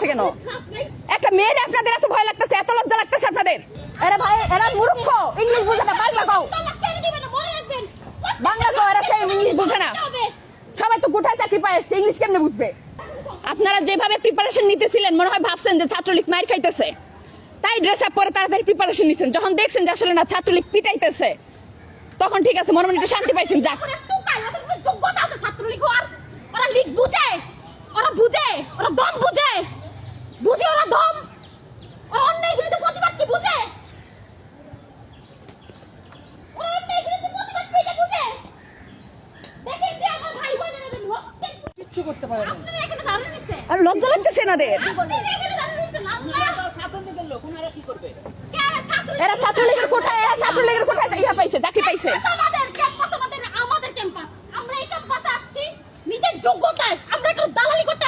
লাগতেছে কেন? একটা মেয়ের আপনাদের এত ভয় লাগতেছে এত লজ্জা লাগতেছে আপনাদের। এরা ভাই এরা মূর্খ ইংলিশ বুঝে না বাংলা কও। বাংলা কও এরা সেই ইংলিশ বুঝে না। সবাই তো কোথায় চাকরি পায় এসছে ইংলিশ কেমনে বুঝবে? আপনারা যেভাবে প্রিপারেশন নিতেছিলেন মনে হয় ভাবছেন যে ছাত্রলীগ মার খাইতেছে। তাই ড্রেস আপ করে তাড়াতাড়ি প্রিপারেশন নিছেন। যখন দেখছেন যে আসলে না ছাত্রলীগ পিটাইতেছে তখন ঠিক আছে মনে মনে একটু শান্তি পাইছেন যাক। যোগ্যতা আছে ছাত্রলীগ হওয়ার। ওরা লিগ বুঝে, ওরা বুঝে, ওরা দম বুঝে। বুঝে ওরা দম। ওরা অন্যায়ের বিরুদ্ধে প্রতিবাদ কি বুঝে? ওরা অন্যায়ের বিরুদ্ধে প্রতিবাদ কি এটা বুঝে? দেখেন যে আমার ভাই বোনেরা যে রক্তের কিচ্ছু করতে পারে না আপনারা এখানে দাঁড়িয়ে রয়েছেন। আর লজ্জা লাগতেছে এনাদের এরা ছাত্রলীগ? এরা ছাত্রলীগের কোঠায় এরা ছাত্রলীগের কোঠায় ইয়া পাইছে চাকরি পাইছে আমাদের, ক্যাম্পাস আমাদের, আমাদের ক্যাম্পাস। আমরা এই ক্যাম্পাসে আসছি নিজের যোগ্যতায় আমরা এখানে দালালি করতে